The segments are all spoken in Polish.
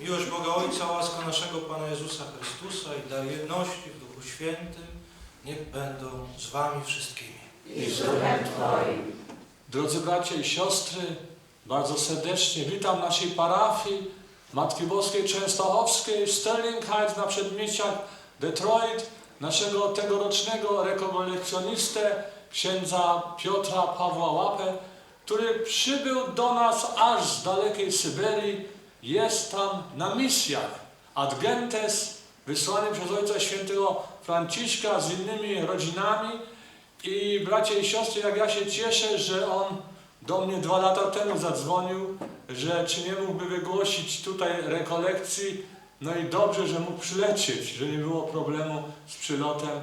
Miłość Boga Ojca, łaska naszego Pana Jezusa Chrystusa i dar jedności w Duchu Świętym niech będą z wami wszystkimi. i z duchem Twoim. Drodzy bracia i siostry, bardzo serdecznie witam naszej parafii Matki Boskiej Częstochowskiej w Sterling Heights na przedmieściach Detroit, naszego tegorocznego rekolekcjonistę księdza Piotra Pawła Łapę, który przybył do nas aż z dalekiej Syberii, jest tam na misjach ad gentes, wysłany przez Ojca Świętego Franciszka z innymi rodzinami, i bracia i siostry, jak ja się cieszę, że on do mnie dwa lata temu zadzwonił, że czy nie mógłby wygłosić tutaj rekolekcji. No i dobrze, że mógł przylecieć, że nie było problemu z przylotem.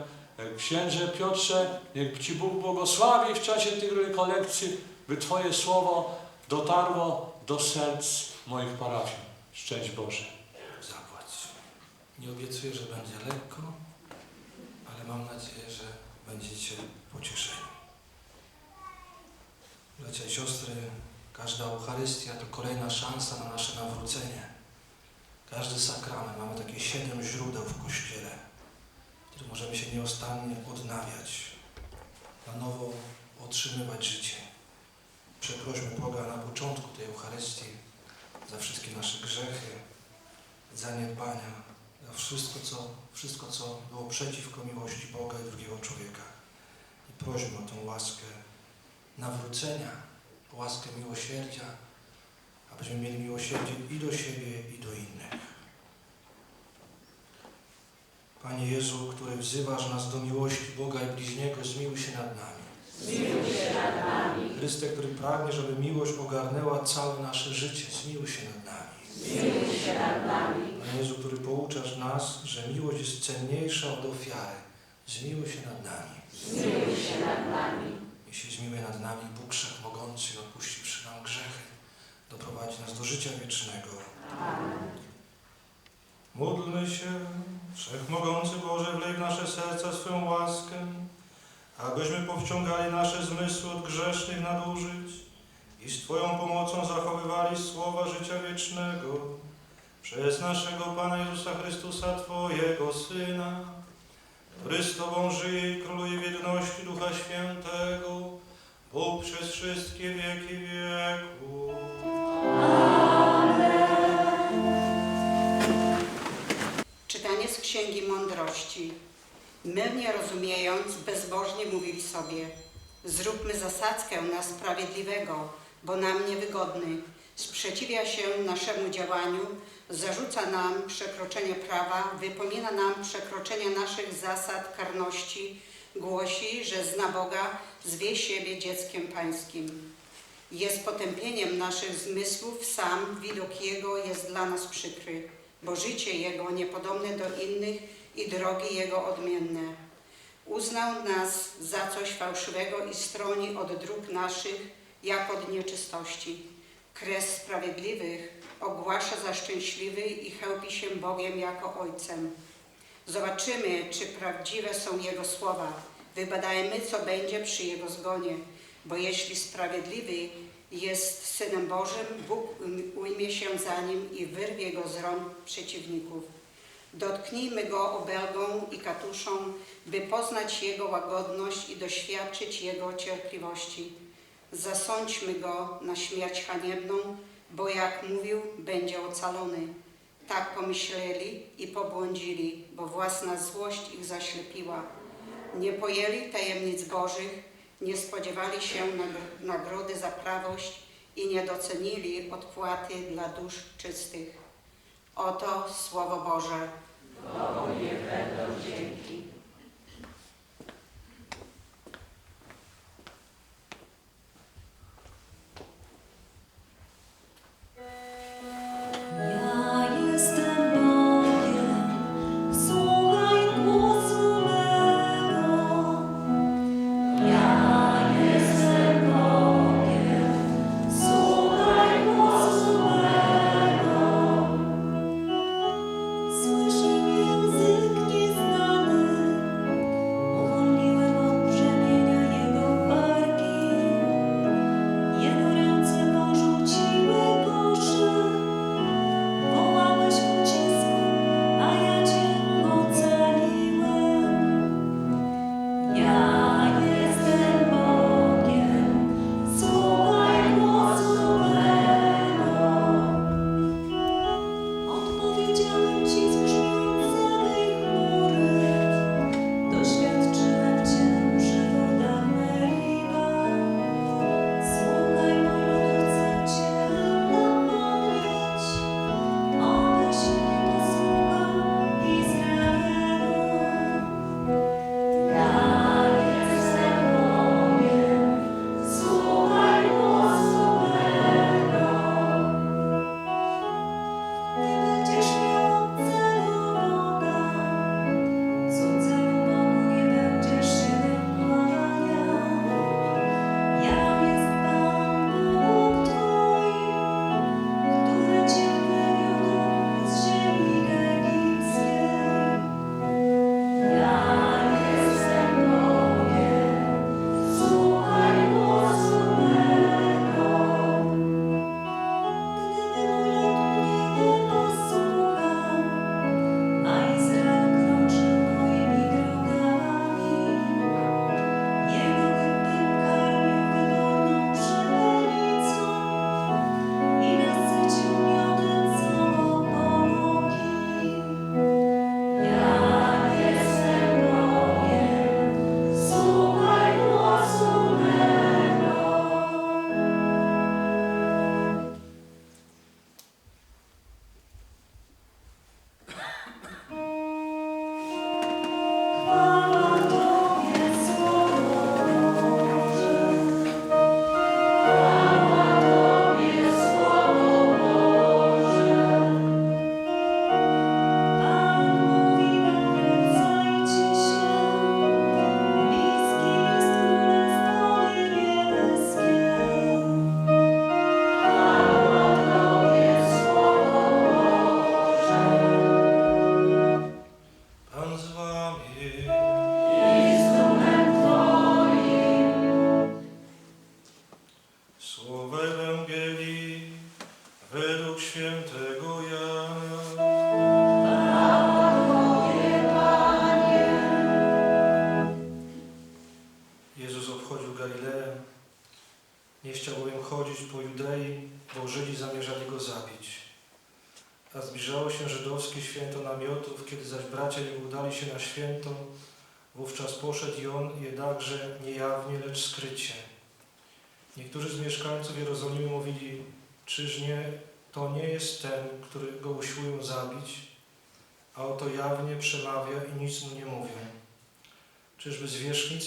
Księże Piotrze, niech Ci Bóg błogosławi w czasie tych rekolekcji, by Twoje słowo dotarło do serc moich parafian. Szczęść Boże. Zapłać. Nie obiecuję, że będzie lekko, ale mam nadzieję, że będziecie pocieszeni. Bracia i siostry, każda Eucharystia to kolejna szansa na nasze nawrócenie. Każdy sakrament, mamy takie siedem źródeł w Kościele, w których możemy się nieustannie odnawiać, na nowo otrzymywać życie. Przeprośmy Boga na początku tej Eucharystii za wszystkie nasze grzechy, zaniedbania, za wszystko co, wszystko, co było przeciwko miłości Boga i drugiego człowieka. I prośmy o tą łaskę nawrócenia, łaskę miłosierdzia, abyśmy mieli miłosierdzie i do siebie, i do innych. Panie Jezu, który wzywasz nas do miłości Boga i bliźniego, zmiłuj się nad nami. Zmiłuj się nad nami, Chryste, który pragnie, żeby miłość ogarnęła całe nasze życie, zmiłuj się nad nami. zmiłuj się nad nami, Panie Jezu, który pouczasz nas, że miłość jest cenniejsza od ofiary, zmiłuj się nad nami. zmiłuj się nad nami, Niech się zmiłuje nad nami Bóg Wszechmogący, odpuściwszy nam grzechy, doprowadzi nas do życia wiecznego. Amen. Módlmy się, Wszechmogący Boże, wlej w nasze serca swoją łaskę, abyśmy powściągali nasze zmysły od grzesznych nadużyć i z Twoją pomocą zachowywali słowa życia wiecznego przez naszego Pana Jezusa Chrystusa, Twojego Syna, który z Tobą żyje i króluje w jedności Ducha Świętego, Bóg przez wszystkie wieki wieków. Czytanie z Księgi Mądrości. Mylnie rozumiejąc, bezbożnie mówili sobie: Zróbmy zasadzkę na sprawiedliwego, bo nam niewygodny. Sprzeciwia się naszemu działaniu, zarzuca nam przekroczenie prawa, wypomina nam przekroczenia naszych zasad karności, głosi, że zna Boga, zwie siebie dzieckiem pańskim. Jest potępieniem naszych zmysłów, sam widok Jego jest dla nas przykry bo życie Jego niepodobne do innych i drogi Jego odmienne. Uznał nas za coś fałszywego i stroni od dróg naszych, jak od nieczystości. Kres sprawiedliwych ogłasza za szczęśliwy i chełpi się Bogiem jako Ojcem. Zobaczymy, czy prawdziwe są Jego słowa. Wybadajmy, co będzie przy Jego zgonie, bo jeśli sprawiedliwy jest Synem Bożym, Bóg ujmie się za nim i wyrwie go z rąk przeciwników. Dotknijmy go obelgą i katuszą, by poznać Jego łagodność i doświadczyć Jego cierpliwości. Zasądźmy go na śmierć haniebną, bo jak mówił, będzie ocalony. Tak pomyśleli i pobłądzili, bo własna złość ich zaślepiła. Nie pojęli tajemnic Bożych, nie spodziewali się nagr- nagrody za prawość i nie docenili odpłaty dla dusz czystych. Oto Słowo Boże. Bogu niech będą dzięki.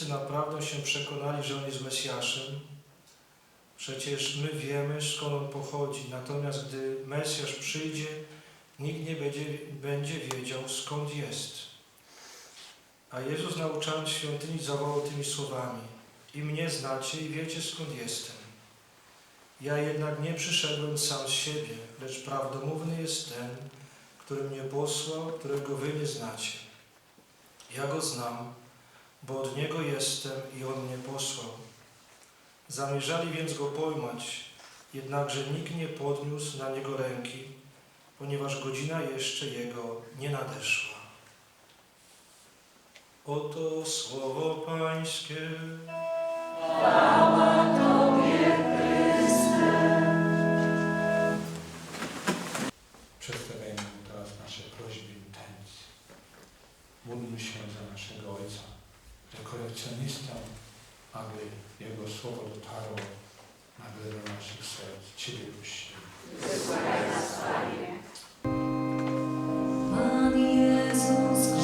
wszyscy naprawdę się przekonali, że On jest Mesjaszem. Przecież my wiemy, skąd On pochodzi. Natomiast gdy Mesjasz przyjdzie, nikt nie będzie, będzie wiedział, skąd jest. A Jezus nauczając świątyni zawołał tymi słowami I mnie znacie i wiecie, skąd jestem. Ja jednak nie przyszedłem sam z siebie, lecz prawdomówny jest ten, który mnie posłał, którego wy nie znacie. Ja go znam, bo od Niego jestem i On mnie posłał. Zamierzali więc Go pojmać, jednakże nikt nie podniósł na Niego ręki, ponieważ godzina jeszcze Jego nie nadeszła. Oto słowo Pańskie. Chwała Tobie, Chryste. Przedstawiajmy teraz nasze prośby, intencje. Módlmy się za naszego Ojca rekolekcjonistą, aby Jego Słowo dotarło nagle do naszych serc. Ciebie prosimy. Pan Jezus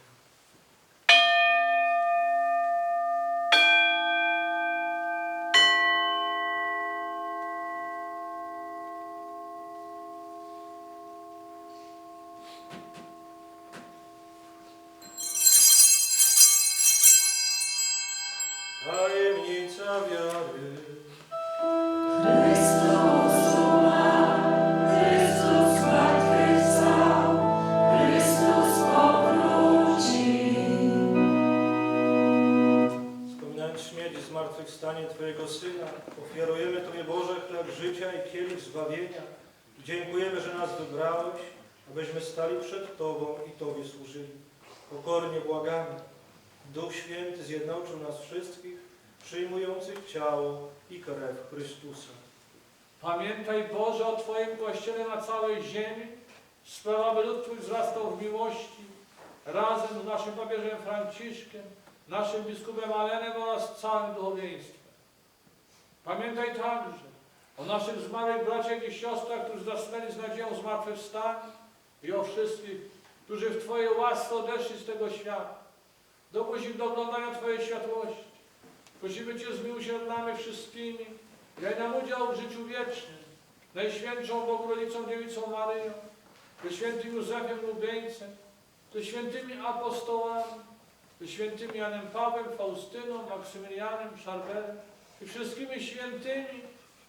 Życia i kielich zbawienia. Dziękujemy, że nas wybrałeś, abyśmy stali przed Tobą i Tobie służyli. Pokornie błagamy. Duch Święty zjednoczył nas wszystkich, przyjmujących ciało i krew Chrystusa. Pamiętaj Boże o Twoim Kościele na całej ziemi, sprawa, aby lud Twój wzrastał w miłości, razem z naszym papieżem Franciszkiem, naszym biskupem Alenem oraz całym duchowieństwem. Pamiętaj także o naszych zmarłych braciach i siostrach, którzy zasnęli z nadzieją zmartwychwstania i o wszystkich, którzy w Twojej łasce odeszli z tego świata. Dopuść ich do oglądania Twojej światłości. Prosimy Cię, zmiłuj się nad nami wszystkimi, daj nam udział w życiu wiecznym, Najświętszą Bogu Rodzicą Dziewicą Maryją, ze świętym Józefem Lubieńcem, ze świętymi apostołami, ze świętymi Janem Pawłem, Faustyną, Maksymilianem, Szarberem i wszystkimi świętymi,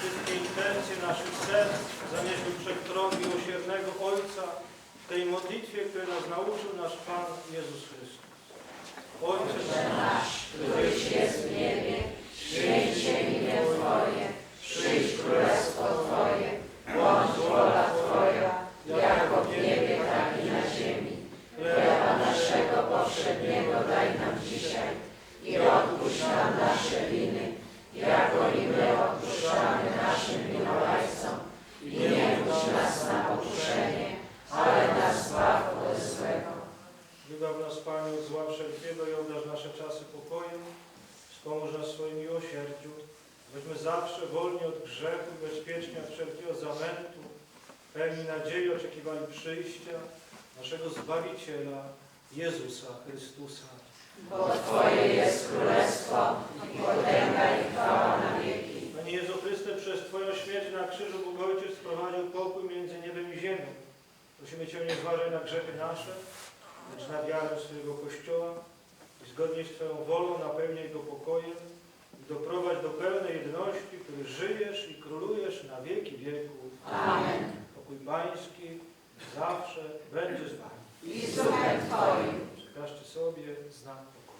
Wszystkie intencje naszych serc zanieśmy przed tron miłosiernego Ojca w tej modlitwie, której nas nauczył nasz Pan Jezus Chrystus. Ojcze nasz, Któryś jest w niebie, święć imię Twoje, przyjdź królestwo Twoje, bądź wola Twoja, jako w niebie, tak i na ziemi. Chleba naszego powszedniego daj nam dzisiaj i odpuść nam nasze winy, jako i my odpuszczamy naszym winowajcom. I nie wódź nas na pokuszenie, ale nas zbaw od złego. Wybaw nas Panie od zła wszelkiego i obdarz nasze czasy pokojem. Wspomóż nas w swoim miłosierdziu, byśmy zawsze wolni od grzechu i bezpiecznie od wszelkiego zamętu, pełni nadziei oczekiwali przyjścia naszego Zbawiciela, Jezusa Chrystusa. Bo Twoje jest królestwo i potęga i chwała na wieki. Panie Jezu Chryste, przez Twoją śmierć na krzyżu Bóg Ojciec wprowadził pokój między niebem i ziemią. Prosimy Cię, nie zważaj na grzechy nasze, lecz na wiarę swojego Kościoła i zgodnie z Twoją wolą napełniaj go pokojem i doprowadź do pełnej jedności, który żyjesz i królujesz na wieki wieków. Amen. Pokój Pański zawsze będzie z Wami. I z duchem Twoim. Przekażcie sobie znak pokoju.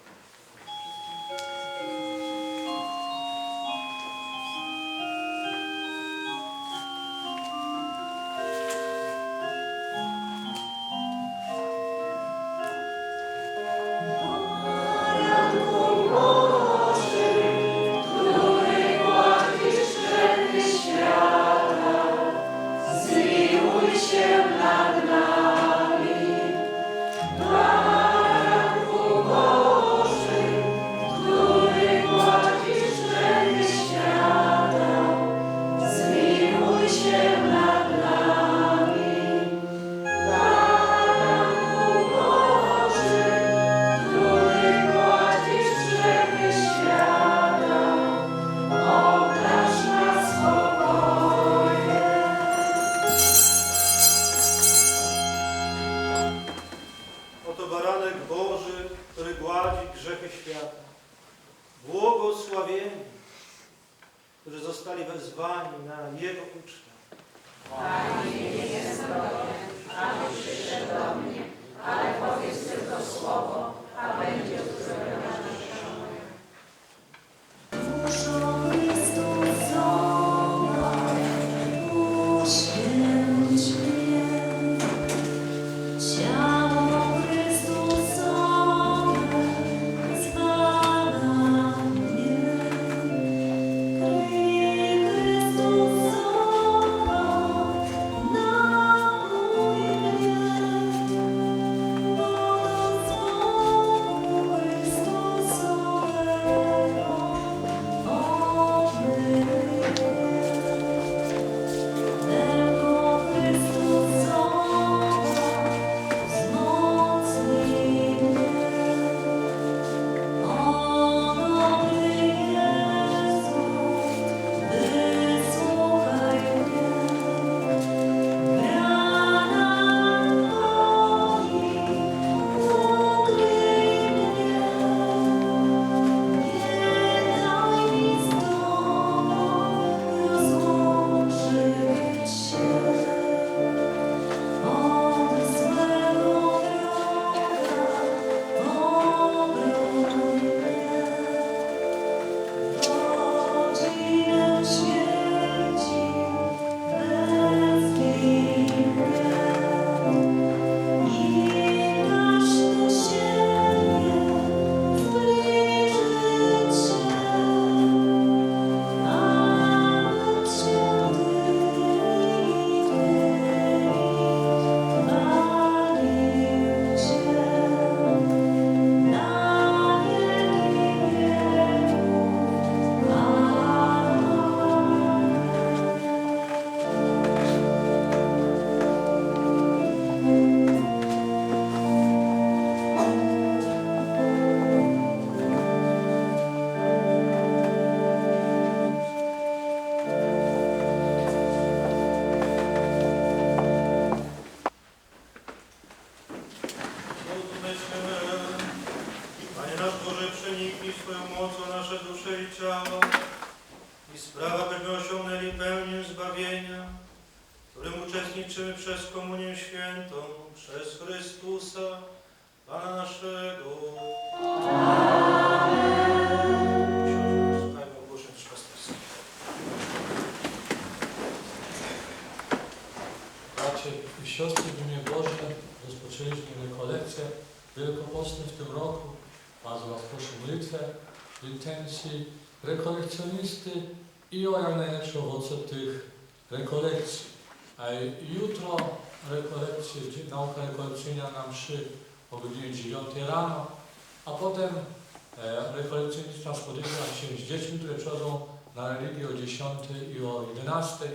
Przez Komunię Świętą, przez Chrystusa, nauka rekolekcyjna na mszy o godzinie 9 rano, a potem e, rekolekcjonista spotyka się z dziećmi, które przychodzą na religię o 10 i o 11.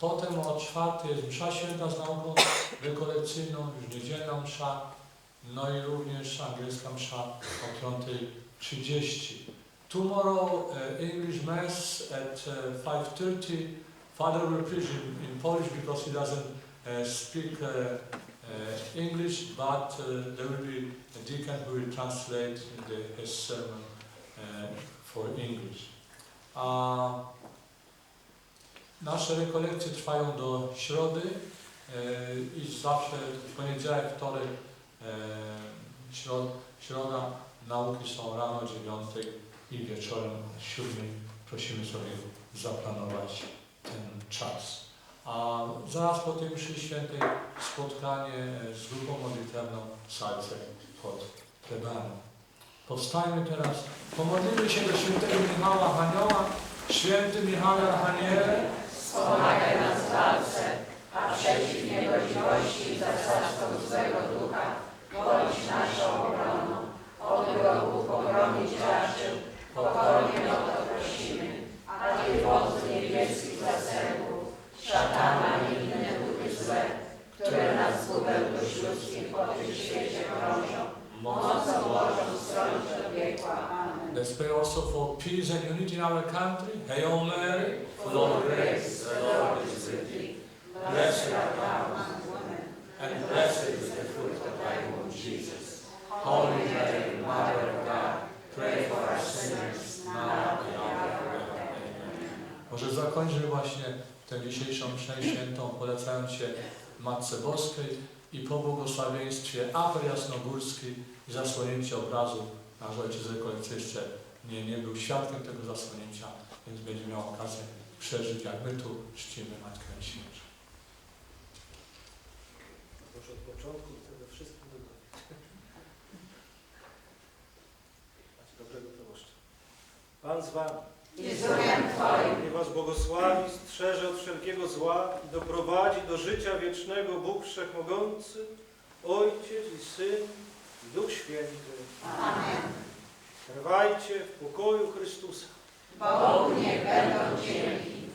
Potem o czwartej jest msza święta z nauką rekolekcyjną, już niedzielna msza, no i również angielska msza o 5.30. Tomorrow uh, English Mass at uh, 5.30. Father will preach in, in Polish because he doesn't speak uh, uh, English, but uh, there will be a deacon who will translate the, his sermon uh, for English. Uh, Nasze rekolekcje trwają do środy i zawsze w poniedziałek, wtorek, środ, środa nauki są rano 9 i wieczorem 7. Prosimy sobie zaplanować ten czas. A zaraz po tej mszy świętej spotkanie z grupą modlitewną salce pod plebanem. Powstajmy teraz, pomodlimy się do świętego Michała Hanioła. Święty Michale Archaniele, Wspomagaj nas w walce, a przeciw niegodziwości i zasadzkom złego ducha bądź naszą obroną. Od wrogów obronić raczył, pokornie o to prosimy. A Ty zgubę dusz ludzkich po tym świecie krążą, mocą Bożą stronić do piekła. Amen. Let's pray also for peace and unity in our country. Hail Mary, full of grace, the Lord is with thee. Blessed art thou among women, and blessed is the fruit of thy womb, Jesus. Holy Mary, Mother of God, pray for us sinners, now and at the hour of our death. Może zakończmy właśnie tę dzisiejszą mszę świętą, polecając się Matce Boskiej i po błogosławieństwie Aper Jasnogórski i zasłonięcie obrazu nasz ojciec rekolekcja jeszcze nie, nie był świadkiem tego zasłonięcia, więc będzie miał okazję przeżyć, jak my tu czcimy Matkę Najświętszą. Może od początku wszystkim dogodnie. Macie dobrego proboszcza. Pan z wami i zdrowiem Twoim. Niech Was błogosławi, strzeże od wszelkiego zła i doprowadzi do życia wiecznego Bóg Wszechmogący, Ojciec i Syn i Duch Święty. Amen. Trwajcie w pokoju Chrystusa. Bo u będą dzieli.